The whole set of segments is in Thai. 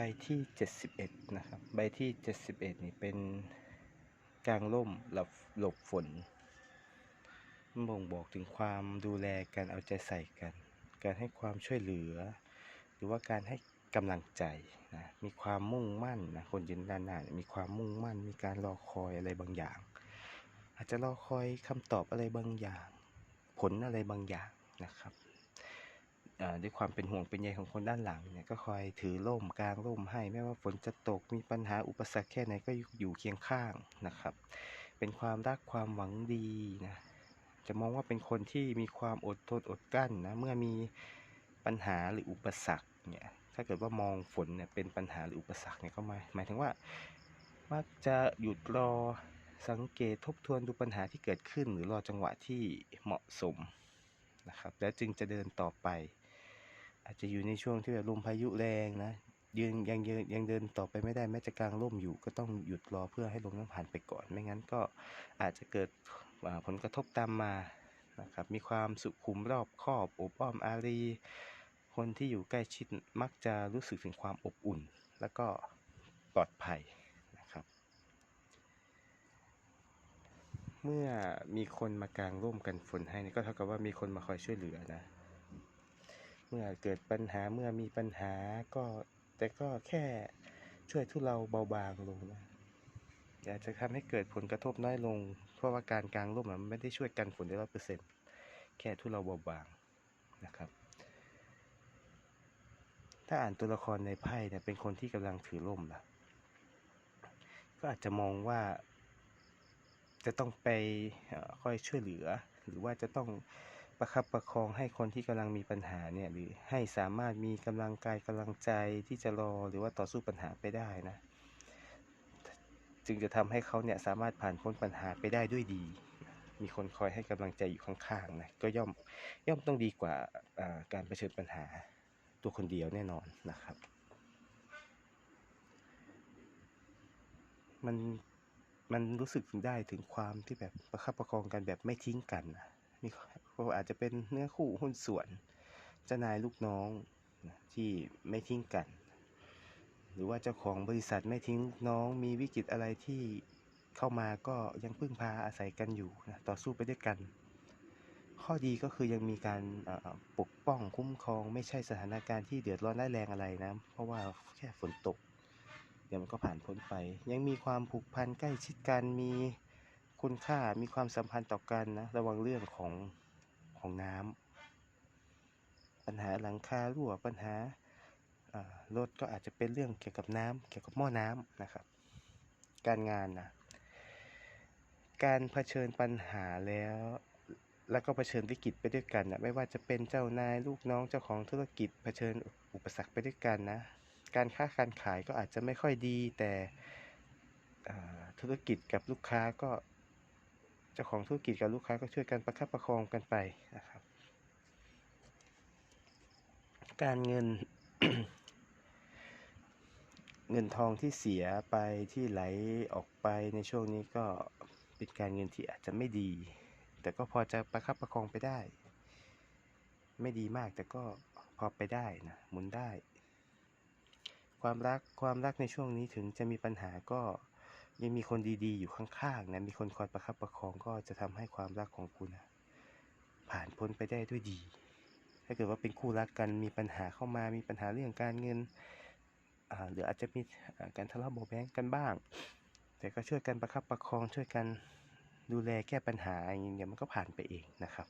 บที่ 71 นะครับ ใบที่ 71 นี่เป็นกลางร่มหลบหลบฝนบ่งบอกถึงความดูแลกันเอาใจใส่กัน การให้ความช่วยเหลือ หรือว่าการให้กำลังใจนะมีความมุ่งมั่นนะคนยืนด้านหน้ามีความมุ่งมั่น มีการรอคอยอะไรบางอย่าง อาจจะรอคอยคำตอบอะไรบางอย่าง ผลอะไรบางอย่างนะครับ ด้วยความเป็นห่วงเป็นใยของคนด้านหลังเนี่ยก็คอยถือร่มกลางร่มให้ไม่ว่าฝนจะตกมีปัญหาอุปสรรคแค่ไหนก็อยู่เคียงข้างนะครับ เป็นความรักความหวังดีนะจะมองว่าเป็นคนที่มีความอดทนอดกลั้นนะเมื่อมีปัญหาหรืออุปสรรคเนี่ยถ้าเกิดว่ามองฝนเนี่ยเป็นปัญหาหรืออุปสรรคเนี่ยก็หมายหมายถึงว่ามักจะหยุดรอสังเกตทบทวนดูปัญหาที่เกิดขึ้น หรือรอจังหวะที่เหมาะสมนะครับแล้วจึงจะเดินต่อไป อาจจะอยู่ในช่วงที่แบบลมพายุแรงนะยืนยังยืนยังเดินต่อไปไม่ได้แม้จะกลางร่มอยู่ ก็ต้องหยุดรอเพื่อให้ลมนั้นผ่านไปก่อน ไม่งั้นก็อาจจะเกิดผลกระทบตามมานะครับมีความสุขุมรอบคอบอบอ้อมอารี คนที่อยู่ใกล้ชิดมักจะรู้สึกถึงความอบอุ่น แล้วก็ปลอดภัยนะครับ เมื่อมีคนมากางร่มกันฝนให้นี่ก็เท่ากับว่ามีคนมาคอยช่วยเหลือนะ เมื่อเกิดปัญหาเมื่อมีปัญหาก็แต่ก็แค่ช่วยทุเราเบาบางลงนะอยากจะทำให้เกิดผลกระทบน้อยลง เพราะว่าการกลางร่มมันไม่ได้ช่วยกันฝนได้ร้อยเปอร์เซ็นต์แค่ทุเราเบาบางนะครับ ถ้าอ่านตัวละครในไพ่เนี่ยเป็นคนที่กำลังถือร่มนะก็อาจจะมองว่า จะต้องไปเอ่อยช่วยเหลือ หรือว่าจะต้อง ประคับประคองให้คนที่กำลังมีปัญหาเนี่ยหรือให้สามารถมีกำลังกายกำลังใจที่จะรอหรือว่าต่อสู้ปัญหาไปได้นะ จึงจะทำให้เขาเนี่ยสามารถผ่านพ้นปัญหาไปได้ด้วยดี มีคนคอยให้กำลังใจอยู่ข้างๆนะก็ย่อมย่อมต้องดีกว่าอ่าการเผชิญปัญหาตัวคนเดียวแน่นอนนะครับ มันมันรู้สึกถึงได้ถึงความที่แบบประคับประคองกันแบบไม่ทิ้งกันนะมี ก็อาจจะเป็นเนื้อคู่หุ้นส่วนเจ้านายลูกน้องที่ไม่ทิ้งกัน หรือว่าเจ้าของบริษัทไม่ทิ้งลูกน้อง มีวิกฤตอะไรที่เข้ามาก็ยังพึ่งพาอาศัยกันอยู่นะต่อสู้ไปด้วยกัน ข้อดีก็คือยังมีการปกป้องคุ้มครอง ไม่ใช่สถานการณ์ที่เดือดร้อนร้ายแรงอะไรนะ เพราะว่าแค่ฝนตก เดี๋ยวมันก็ผ่านพ้นไป ยังมีความผูกพันใกล้ชิดกันมีคุณค่ามีความสัมพันธ์ต่อกันนะระวังเรื่องของ ของน้ำปัญหาหลังคารั่วปัญหารถก็อาจจะเป็นเรื่องเกี่ยวกับน้ำเกี่ยวกับหม้อน้ำนะครับ การงานนะการเผชิญปัญหาแล้ว แล้วก็เผชิญวิกฤตไปด้วยกันนะไม่ว่าจะเป็นเจ้านายลูกน้องเจ้าของธุรกิจเผชิญอุปสรรคไปด้วยกันนะ การค้าการขายก็อาจจะไม่ค่อยดีแต่ธุรกิจกับลูกค้าก็ เจ้าของธุรกิจกับลูกค้าก็ช่วยกันประคับประคองกันไปนะครับ การเงิน เงินทองที่เสียไปที่ไหลออกไปในช่วงนี้ก็เป็นการเงินที่อาจจะไม่ดี แต่ก็พอจะประคับประคองไปได้ ไม่ดีมากแต่ก็พอไปได้นะหมุนได้ ความรักความรักในช่วงนี้ถึงจะมีปัญหาก็ ยังมีคนดีๆ อยู่ข้างๆนะมีคนคอยประคับประคองก็จะทำให้ความรักของคุณนะผ่านพ้นไปได้ด้วยดี ถ้าเกิดว่าเป็นคู่รักกันมีปัญหาเข้ามามีปัญหาเรื่องการเงินหรืออาจจะมีการทะเลาะเบาะแว้งกันบ้าง แต่ก็ช่วยกันประคับประคองช่วยกันดูแลแก้ปัญหาอย่างเดี๋ยมันก็ผ่านไปเองนะครับ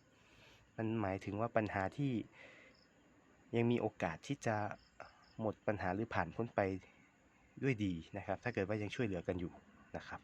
มันหมายถึงว่าปัญหาที่ยังมีโอกาสที่จะหมดปัญหาหรือผ่านพ้นไปด้วยดีนะครับ ถ้าเกิดว่ายังช่วยเหลือกันอยู่ นะครับ